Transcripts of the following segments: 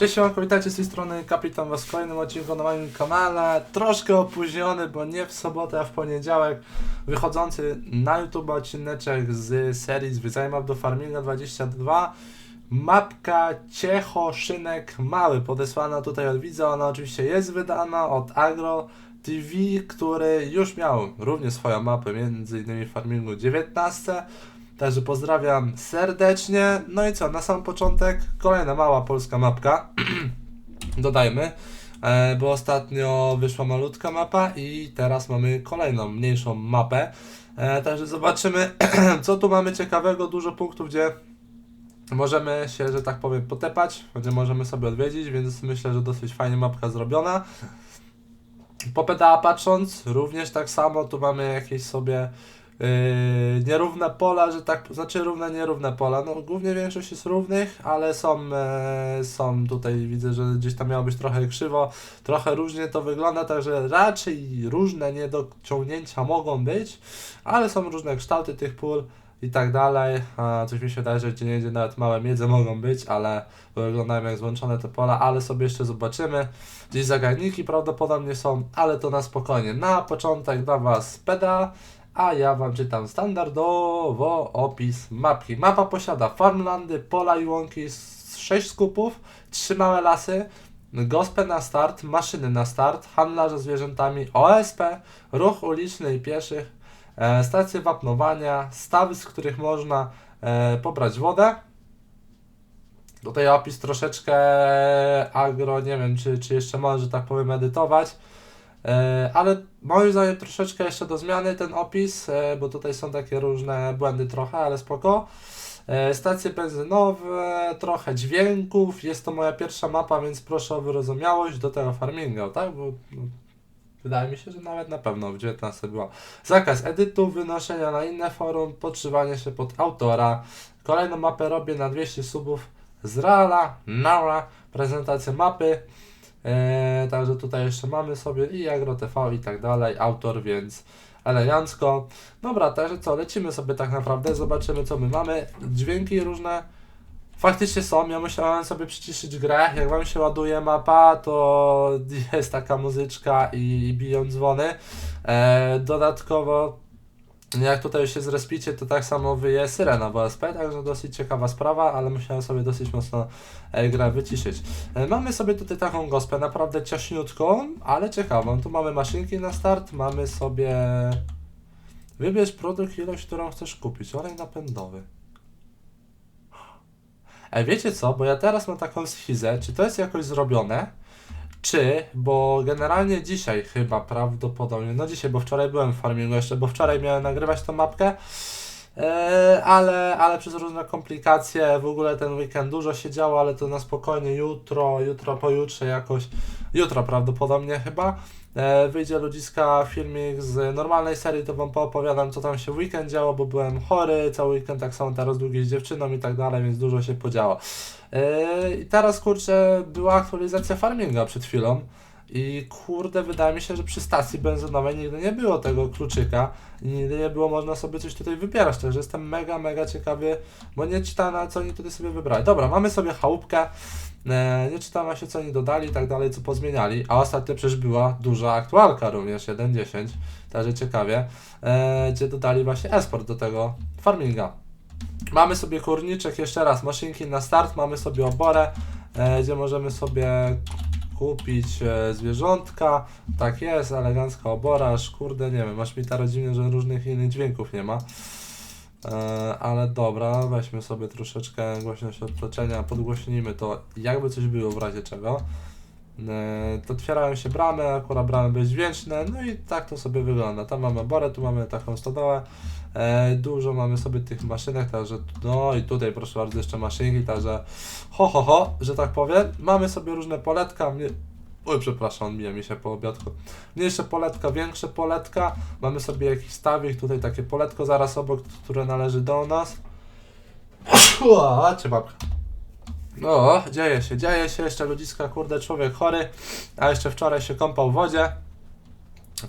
Cześć, siemanko, witajcie z tej strony Kapitan Was w kolejnym odcinku na moim kanale. Troszkę opóźniony, bo nie w sobotę, a w poniedziałek wychodzący na YouTube odcineczek z serii Zwiedzaj Map do Farminga 22. Mapka Ciecho Szynek Mały, podesłana tutaj od widza. Ona oczywiście jest wydana od Agro TV, który już miał również swoją mapę, między innymi Farmingu 19. Także pozdrawiam serdecznie. No i co, na sam początek kolejna mała polska mapka. Dodajmy, e, bo ostatnio wyszła malutka mapa i teraz mamy kolejną, mniejszą mapę. E, Także zobaczymy, co tu mamy ciekawego. Dużo punktów, gdzie możemy się, że tak powiem, potepać, gdzie możemy sobie odwiedzić, więc myślę, że dosyć fajnie mapka zrobiona. Po patrząc, również tak samo, tu mamy jakieś sobie Yy, nierówne pola, że tak, znaczy równe, nierówne pola. No głównie większość jest równych, ale są, e, są tutaj, widzę, że gdzieś tam miało być trochę krzywo, trochę różnie to wygląda, także raczej różne niedociągnięcia mogą być, ale są różne kształty tych pól i tak dalej. A, coś mi się wydaje, że gdzie nie idzie nawet małe miedze mogą być, ale wyglądają jak złączone te pola, ale sobie jeszcze zobaczymy. Gdzieś zagadniki prawdopodobnie są, ale to na spokojnie. Na początek dla Was PEDA, a ja Wam czytam standardowo opis mapki. Mapa posiada farmlandy, pola i łąki z 6 skupów, 3 małe lasy, gospę na start, maszyny na start, handlarze zwierzętami, OSP, ruch uliczny i pieszych, e, stacje wapnowania, stawy, z których można e, pobrać wodę. Tutaj opis troszeczkę agro, nie wiem czy, czy jeszcze może, że tak powiem, edytować. E, ale moim zdaniem troszeczkę jeszcze do zmiany ten opis, e, bo tutaj są takie różne błędy trochę, ale spoko. E, Stacje benzynowe, trochę dźwięków. Jest to moja pierwsza mapa, więc proszę o wyrozumiałość do tego farminga, tak? Bo no, wydaje mi się, że nawet na pewno w 19 była. Zakaz edytu, wynoszenia na inne forum, podszywanie się pod autora. Kolejną mapę robię na 200 subów z Reala, Nara, prezentacja mapy. Eee, także tutaj jeszcze mamy sobie i Agro TV i tak dalej, autor, więc elegancko. Dobra, także co, lecimy sobie tak naprawdę, zobaczymy co my mamy. Dźwięki różne faktycznie są, ja musiałem sobie przyciszyć grę, jak wam się ładuje mapa, to jest taka muzyczka i, i biją dzwony. Eee, dodatkowo jak tutaj się zrespicie, to tak samo wyje syrena w OSP, także dosyć ciekawa sprawa, ale musiałem sobie dosyć mocno e, grę wyciszyć. E, mamy sobie tutaj taką gospę, naprawdę ciaśniutką, ale ciekawą. Tu mamy maszynki na start, mamy sobie... Wybierz produkt, ilość, którą chcesz kupić. Olej napędowy. E, wiecie co, bo ja teraz mam taką schizę, czy to jest jakoś zrobione? Czy, bo generalnie dzisiaj chyba prawdopodobnie, no dzisiaj, bo wczoraj byłem w farmingu jeszcze, bo wczoraj miałem nagrywać tą mapkę, ale, ale przez różne komplikacje w ogóle ten weekend dużo się działo, ale to na spokojnie jutro, jutro, pojutrze jakoś, jutro prawdopodobnie chyba, e, wyjdzie ludziska filmik z normalnej serii, to wam poopowiadam co tam się w weekend działo, bo byłem chory, cały weekend tak samo teraz długi z dziewczyną i tak dalej, więc dużo się podziało. Yy, I teraz kurczę, była aktualizacja farminga przed chwilą. I kurde, wydaje mi się, że przy stacji benzynowej nigdy nie było tego kluczyka i nigdy nie było można sobie coś tutaj wybierać. Także jestem mega, mega ciekawy, bo nie czytałem, na co oni tutaj sobie wybrali. Dobra, mamy sobie chałupkę. E, nie czytałem się, co oni dodali i tak dalej, co pozmieniali. A ostatnio przecież była duża aktualka również, 1.10, także ciekawie, e, gdzie dodali właśnie esport do tego farminga. Mamy sobie kurniczek, jeszcze raz, maszynki na start, mamy sobie oborę, e, gdzie możemy sobie kupić e, zwierzątka. Tak jest, elegancka obora, kurde, nie wiem, aż mi teraz dziwnie, że różnych innych dźwięków nie ma. E, ale dobra, weźmy sobie troszeczkę głośność otoczenia, podgłośnimy to, jakby coś było w razie czego. E, to otwierają się bramy, akurat bramy bezdźwięczne, no i tak to sobie wygląda. Tam mamy borę, tu mamy taką stodołę, e, dużo mamy sobie tych maszynek, także no i tutaj proszę bardzo jeszcze maszynki, także ho ho ho, że tak powiem. Mamy sobie różne poletka, mnie... Oj, przepraszam, mija mi się po obiadku. Mniejsze poletka, większe poletka, mamy sobie jakiś stawik, tutaj takie poletko zaraz obok, które należy do nas. Ua, babka. O, dzieje się, dzieje się, jeszcze ludziska, kurde, człowiek chory, a jeszcze wczoraj się kąpał w wodzie,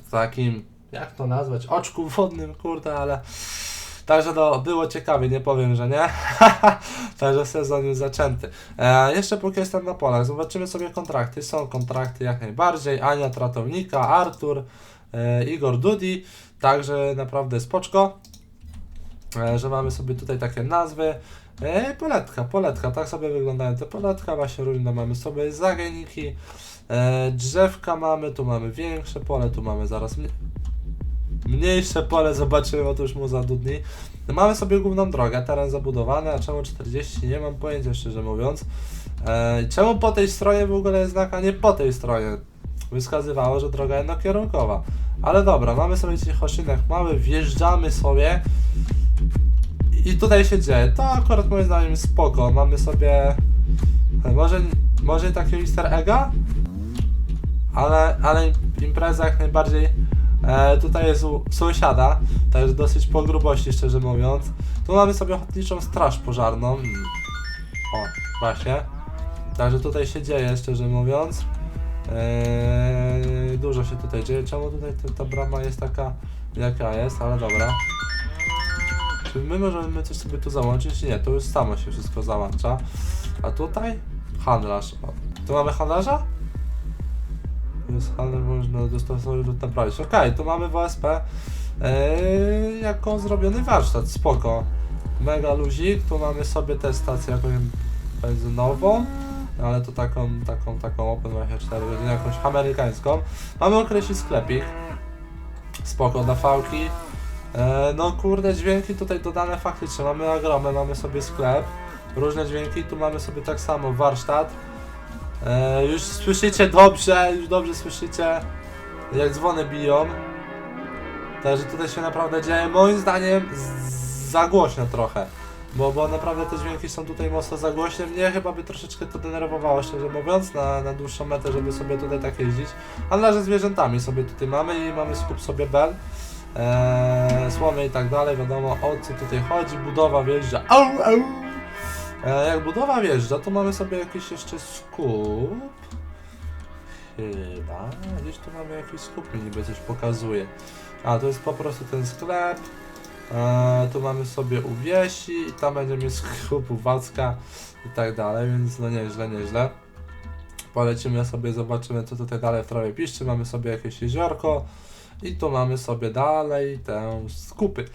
w takim, jak to nazwać, oczku wodnym, kurde, ale Także no, było ciekawie, nie powiem, że nie. Także sezon już zaczęty. E, jeszcze póki jestem na polach, zobaczymy sobie kontrakty. Są kontrakty jak najbardziej. Ania Tratownika, Artur, e, Igor Dudi. Także naprawdę spoczko. E, że mamy sobie tutaj takie nazwy. E, poletka, poletka, tak sobie wyglądają te poletka, właśnie różne mamy sobie zagajniki, e, drzewka mamy, tu mamy większe pole, tu mamy zaraz mnie, mniejsze pole, zobaczymy, już mu zadudni. No, mamy sobie główną drogę, teren zabudowany, a czemu 40? Nie mam pojęcia, szczerze mówiąc. E, czemu po tej stronie w ogóle jest znak, a nie po tej stronie? Wyskazywało, że droga jednokierunkowa. Ale dobra, mamy sobie dzisiaj Hoszynek mały, wjeżdżamy sobie. I tutaj się dzieje. To akurat moim zdaniem spoko. Mamy sobie. e, Może, może takiego easter egga? Ale, ale impreza jak najbardziej. E, tutaj jest u sąsiada, także dosyć po grubości, szczerze mówiąc. Tu mamy sobie ochotniczą straż pożarną. O, właśnie. Także tutaj się dzieje, szczerze mówiąc. Eee, dużo się tutaj dzieje. Czemu tutaj ta, ta brama jest taka, jaka jest, ale dobra. Czy my możemy coś sobie tu załączyć? Nie, to już samo się wszystko załącza. A tutaj? Handlarz. O, tu mamy handlarza? Jest handlarz, można dostosować do naprawić. Okej, tu mamy WSP eee, jako zrobiony warsztat, spoko. Mega luzik, tu mamy sobie tę stację jakąś benzynową, ale to taką, taką, taką Open 24 godziny, jakąś amerykańską. Mamy określić sklepik, spoko, na fałki. E, no kurde, dźwięki tutaj dodane faktycznie, mamy agromę, mamy sobie sklep, różne dźwięki, tu mamy sobie tak samo warsztat. E, już słyszycie dobrze, już dobrze słyszycie, jak dzwony biją. Także tutaj się naprawdę dzieje, moim zdaniem za głośno trochę. Bo, bo naprawdę te dźwięki są tutaj mocno za głośne. Mnie chyba by troszeczkę to denerwowało, szczerze mówiąc, na, na dłuższą metę, żeby sobie tutaj tak jeździć. Ale ze zwierzętami sobie tutaj mamy i mamy skup sobie bel, eee, słomy i tak dalej. Wiadomo o co tutaj chodzi. Budowa wjeżdża. Au, au. E, jak budowa wjeżdża, to mamy sobie jakiś jeszcze skup. Chyba. Gdzieś tu mamy jakiś skup, mi niby coś pokazuje. A, to jest po prostu ten sklep. E, tu mamy sobie uwiesi i tam będzie mieć skup Wacka i tak dalej, więc no nieźle, nieźle. Polecimy sobie, zobaczymy co tutaj dalej w trawie piszczy. Mamy sobie jakieś jeziorko i tu mamy sobie dalej te skupy.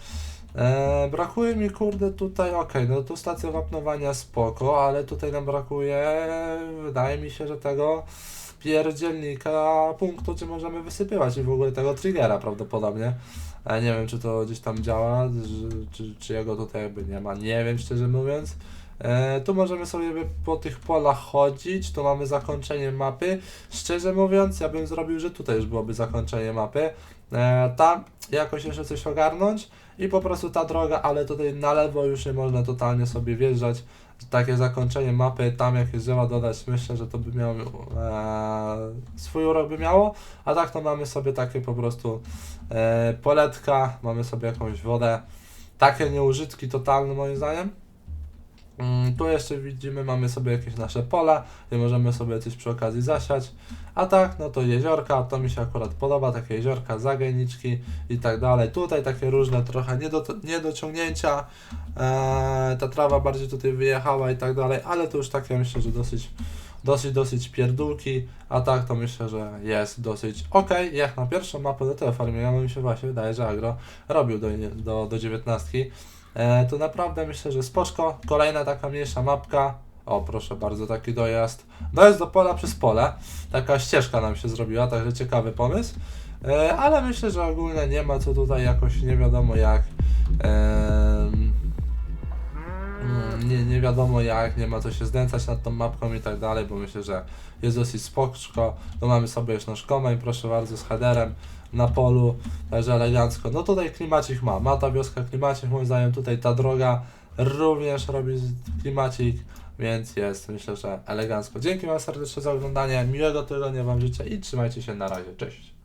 E, brakuje mi kurde tutaj, okej, no tu stacja wapnowania spoko, ale tutaj nam brakuje, wydaje mi się, że tego pierdzielnika punktu, gdzie możemy wysypywać i w ogóle tego triggera prawdopodobnie. E, nie wiem, czy to gdzieś tam działa, że- czy, czy jego tutaj jakby nie ma, nie wiem szczerze mówiąc. E, tu możemy sobie po tych polach chodzić, tu mamy zakończenie mapy. Szczerze mówiąc, ja bym zrobił, że tutaj już byłoby zakończenie mapy. E, tam jakoś jeszcze coś ogarnąć i po prostu ta droga, ale tutaj na lewo już nie można totalnie sobie wjeżdżać. Takie zakończenie mapy, tam jakieś drzewa dodać, myślę, że to by miało e, swój urok by miało, a tak to mamy sobie takie po prostu e, poletka, mamy sobie jakąś wodę, takie nieużytki totalne moim zdaniem. Mm, Tu jeszcze widzimy, mamy sobie jakieś nasze pola, gdzie możemy sobie coś przy okazji zasiać. A tak, no to jeziorka, to mi się akurat podoba, takie jeziorka, zagajniczki i tak dalej. Tutaj takie różne trochę niedo, niedociągnięcia, eee, ta trawa bardziej tutaj wyjechała i tak dalej, ale to już takie myślę, że dosyć, dosyć, dosyć pierdółki, a tak to myślę, że jest dosyć ok, jak na pierwszą mapę do tej farmie, ja mi się właśnie wydaje, że agro robił do, do, do 19. E, to naprawdę myślę, że spoczko. Kolejna taka mniejsza mapka. O, proszę bardzo, taki dojazd. Dojazd do pola przez pole. Taka ścieżka nam się zrobiła, także ciekawy pomysł. E, ale myślę, że ogólnie nie ma co tutaj jakoś nie wiadomo jak. Nie, nie wiadomo jak, nie ma co się znęcać nad tą mapką i tak dalej, bo myślę, że jest dosyć spoczko. Tu mamy sobie już nasz komań, proszę bardzo, z headerem na polu, także elegancko. No tutaj klimacik ma, ma ta wioska klimacik, moim zdaniem tutaj ta droga również robi klimacik, więc jest myślę, że elegancko. Dzięki Wam serdecznie za oglądanie, miłego tygodnia Wam życzę i trzymajcie się na razie, cześć.